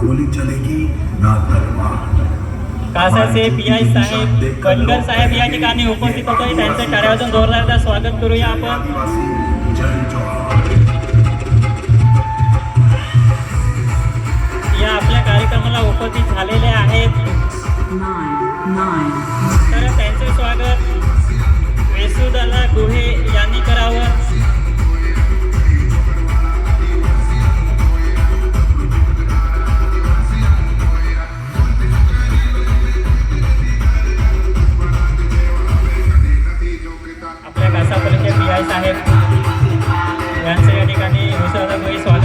गोली चलेगी ना तलवार कासाचे पी आय साहेब साहेब या ठिकाणी उपस्थित होते त्यांचं टाळ्यावाजून जोरदार स्वागत करूया आपण. या आपल्या कार्यक्रमाला उपस्थित झालेले आहेत. तर त्यांचे स्वागत. आपल्या साहेब यांचं या ठिकाणी वेसुदाला स्वागत